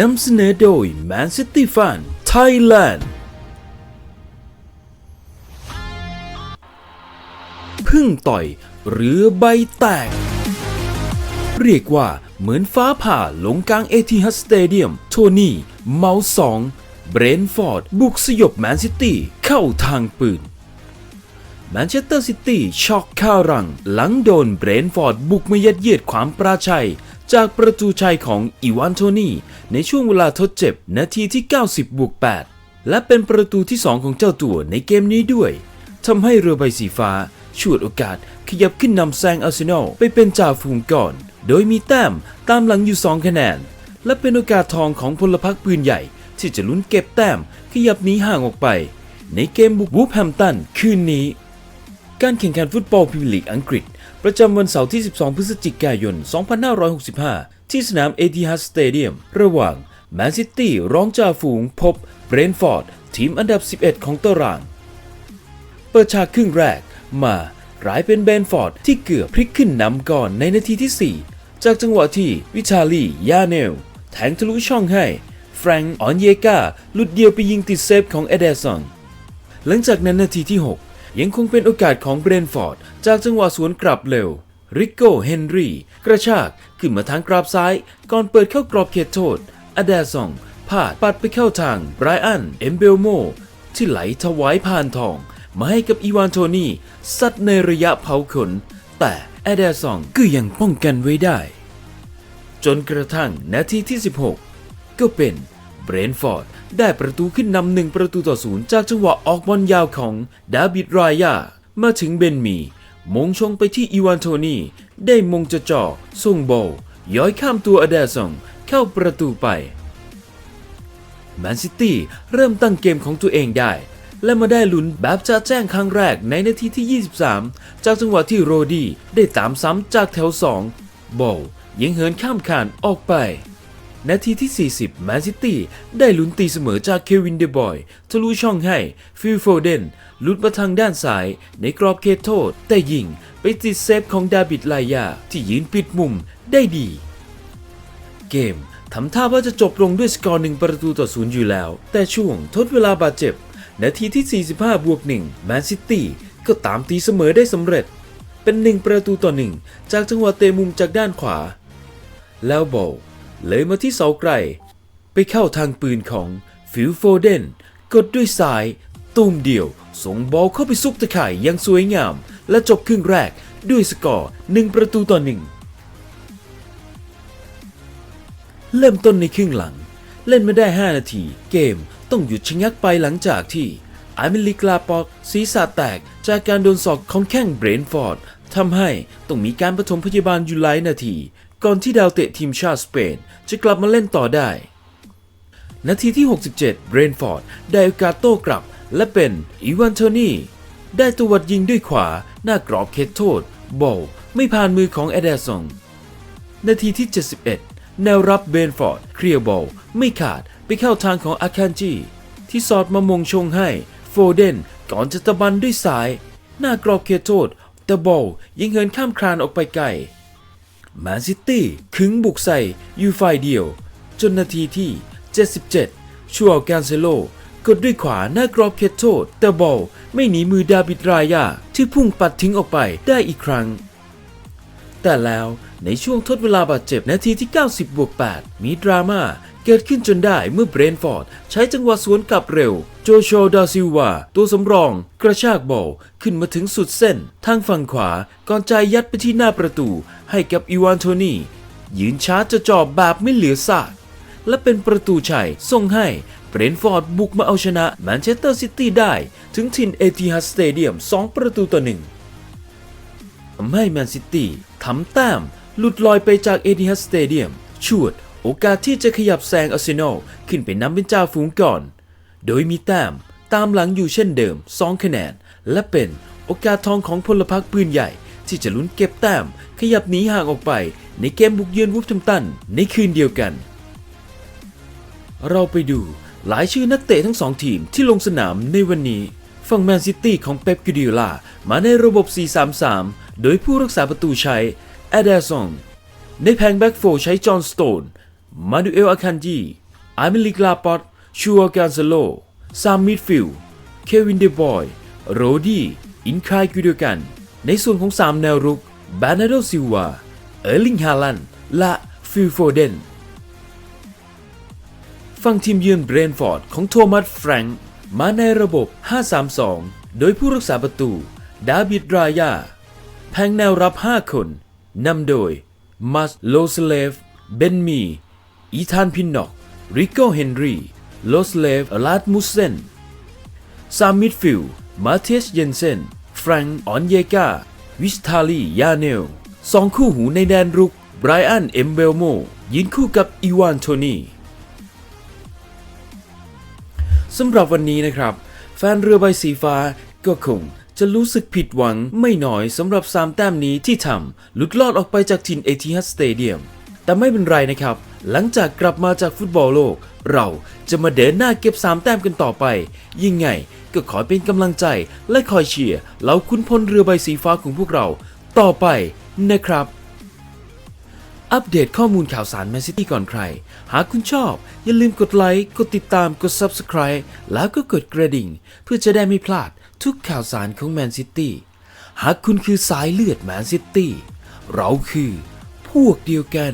นำเสนอโดย Man City Fan Thailand พึ่งต่อยหรือใบแตก เรียกว่าเหมือนฟ้าผ่าหลงกลางเอทีฮัสสเตเดียมโทนี่ เมาสองเบรนฟอร์ด บุกสยบแมนซิตี้เข้าทางปืนแมนเชสเตอร์ซิตี้ช็อกข้าวรัง หลังโดนเบรนฟอร์ดบุกมายัดเยียดความปราชัย จากประตูชัยของอีวานโทนี่ในช่วงเวลาทดเจ็บนาทีที่ 90บวก8และเป็นประตูที่ 2 ของเจ้าตัวในเกมนี้ด้วยทำให้เรือใบสีฟ้าชวดโอกาสขยับขึ้นนำแซงอาร์เซนอลไปเป็นจ่าฝูงก่อน โดยมีแต้มตามหลังอยู่ 2 คะแนน และเป็นโอกาสทองของพลพรรคปืนใหญ่ ที่จะลุ้นเก็บแต้มขยับหนีห่างออกไป ในเกมบุกวูฟแฮมตันคืนนี้ การแข่งขันฟุตบอลพรีเมียร์ลีกอังกฤษ ประจำวันเสาร์ที่ 12 พฤศจิกายน 2565 ที่สนามเอติฮัดสเตเดียมระหว่างแมนซิตี้ร้องจ่าฝูงพบเบรนฟอร์ด ทีมอันดับ 11 ของตาราง เปิดฉากครึ่งแรกมากลายเป็นเบรนฟอร์ดที่เกือบพลิกขึ้นนำก่อนในนาทีที่ 4 จากจังหวะที่วิชาลียาเนล แทงทะลุช่องให้ แฟรงค์ออนเยกาลุดเดียวไปยิงติดเซฟของเอเดสันหลังจากนั้นนาทีที่ 6 ยังคงเป็นโอกาสของเบรนฟอร์ด จากจังหวะสวนกลับเร็ว ริโก้เฮนรี่ กระชาก ขึ้นมาทางกราบซ้าย ก่อนเปิดเข้ากรอบเขตโทษอเดซองพาดปัดไปเข้าทางไบรอัน เอมเบลโม ที่ไหลถวายผ่านทอง มาให้กับอีวานโทนี่ซัดในระยะเผาขน แต่อเดซองก็ยังป้องกันไว้ได้ จนกระทั่งนาทีที่ 16 ก็เป็น เบรนฟอร์ดได้ประตูขึ้นนำหนึ่งประตูต่อศูนย์จากจังหวะออกบอลยาวของดาบิดรายามาถึงเบนมี มงชงไปที่อีวานโทนีได้มงจะจ่อส่งโบอลย้อยข้ามตัวอเดซองเข้าประตูไปแมนซิตี้เริ่มตั้งเกมของตัวเองได้ และมาได้ลุ้นแบบจะแจ้งครั้งแรกในนาทีที่ 23 จากจังหวะที่โรดี้ได้ตามซ้ำจากแถว 2 บอลยังเหินข้ามคานออกไป นาทีที่ 40 แมนซิตี้ได้ลุ้นตีเสมอจากเควินเดบอยทะลุช่องให้ฟิลโฟเดนลุดมาทางด้านซ้าย ในกรอบเขตโทษ แต่ยิงไปติดเซฟของดาบิดไลายา ที่ยืนปิดมุมได้ดี เกมทำท่าว่าจะจบลงด้วยสกอร์หนึ่งประตูต่อศูนย์อยู่แล้ว แต่ช่วงทดเวลาบาดเจ็บ นาทีที่ 45 บวกหนึ่งแมนซิตี้ก็ตามตีเสมอได้สำเร็จ เป็นหนึ่งประตูต่อหนึ่งจากจังหวะเตะมุมจากด้านขวา แล้วบอล เลยมาที่เสาไกล ไปเข้าทางปืนของฟิลโฟเดนกดด้วยซ้ายตูมเดียว ส่งบอลเข้าไปซุกตะข่ายอยังสวยงาม และจบครึ่งแรกด้วยสกอร์หนึ่งประตูต่อหนึ่งเริ่มต้นในครึ่งหลัง เล่นไม่ได้ 5 นาที เกมต้องหยุดชะงักไปหลังจากที่อามิลิกลาปอกศีรษะแตกจากการโดนศอกของแข้งเบรนฟอร์ดทำให้ต้องมีการปฐมพยาบาลอยู่หลายนาที ก่อนที่ดาวเตะทีมชาติสเปน จะกลับมาเล่นต่อได้ นาทีที่ 67เบรนฟอร์ด ได้โอกาสโต้กลับ และเป็นอีวานโทนี่ ได้ตวัดยิงด้วยขวา หน้ากรอบเขตโทษ บอลไม่ผ่านมือของเอเดซองนาทีที่ 71 แนวรับเบนฟอร์ด เคลียร์บอลไม่ขาดไปเข้าทางของอาคันจีที่สอดมามงชงให้โฟเดนก่อนจะตะบันด้วยสาย หน้ากรอบเขตโทษแต่บอลยิงเหินข้ามครานออกไปไกล มนซิตี้ขึงบุกใส่อยู่ฝ่ายเดียว จนนาทีที่ 77 ชัวร์แกนเซโลกดด้วยขวาหน้ากรอบเขตโทษ แต่บอลไม่หนีมือดาบิดรายาที่พุ่งปัดทิ้งออกไปได้อีกครั้ง แต่แล้วในช่วงทดเวลาบาดเจ็บนาทีที่ 90บวก8มีดราม่าเกิดขึ้นจนได้เมื่อเบรนฟอร์ด ใช้จังหวะสวนกลับเร็ว โจโชดาซิวา ตัวสำรอง กระชากบอลขึ้นมาถึงสุดเส้น ทางฝั่งขวาก่อนใจยัดไปที่หน้าประตู ให้กับอีวานโทนี่ ยืนช้าจะจอบแบบไม่เหลือซากและเป็นประตูชัยส่งให้เบรนฟอร์ดบุกมาเอาชนะแมนเชสเตอร์ซิตี้ได้ถึงถิ่นเอติฮัดสเตเดียม 2 ประตูต่อหนึ่ง ทำให้แมนซิตี้ทำแต้ม หลุดลอยไปจากเอ i ิฮั d สเตเดียมชวดโอกาสที่จะขยับแซงอาร์เซนอลขึ้นไปนำเป็นจ่าฝูงก่อน โดยมีแต้มตามหลังอยู่เช่นเดิม 2 คะแนน และเป็นโอกาสทองของพลพรรคปืนใหญ่ ที่จะลุ้นเก็บแต้ม ขยับหนีห่างออกไป ในเกมบุกเยือนวูฟแฮมตันในคืนเดียวกัน เราไปดูหลายชื่อนักเตะทั้งสองทีมที่ลงสนามในวันนี้ ฝั่งแมนซิตี้ของเป๊ปกิดิโอลามาในระบบ 4-3-3 โดยผู้รักษาประตูใช้แอดเดอร์ซองในแผงแบ็กโฟร์ใช้จอห์นสโตน มาดูเอลอาคันจีอามิลิกลาปอตชัวกา n ซโล ซามมิดฟิลเควินเดบอย โรดี้ อินคายกุดกัน ในส่วนของ 3 แนวรุก บานาโดซิวา เออร์ลิงฮาลัน และฟิลโฟเดนฝั่งทีมเยือนเบรนฟอร์ดของโทมัสแฟรงค์มาในระบบ 5-3-2 โดยผู้รักษาประตู ดาบิดรายา แผงแนวรับ 5 คนนำโดยมัสโลสเลฟ เบนมี อีธานพินนอก ริโกเฮนรีโลสเลฟลาดมุสเซนซามมิดฟิลด์มาเทสเยนเซนแฟรงค์ออนเยกาวิสทาลียาเนลสองคู่หูในแดนรุกไบรอัน เอ็มเบลโมยืนคู่กับอีวานโทนีสำหรับวันนี้นะครับ แฟนเรือใบสีฟ้าก็คง จะรู้สึกผิดหวังไม่น้อยสำหรับ 3 แต้มนี้ที่ทำหลุดลอดออกไปจากทินเอทิฮัสสเตเดียมแต่ไม่เป็นไรนะครับ หลังจากกลับมาจากฟุตบอลโลก เราจะมาเดินหน้าเก็บ 3 แต้มกันต่อไปยิ่งไงก็ขอเป็นกำลังใจและคอยเชียร์เหล่าคุณพลเรือใบสีฟ้าของพวกเรา ต่อไปนะครับ อัปเดตข้อมูลข่าวสารแมนซิตี้ก่อนใคร หากคุณชอบ อย่าลืมกดไลค์ กดติดตาม กด Subscribe แล้วก็กดกระดิ่ง เพื่อจะได้ไม่พลาด ทุกข่าวสารของแมนซิตี้ หากคุณคือสายเลือดแมนซิตี้ เราคือพวกเดียวกัน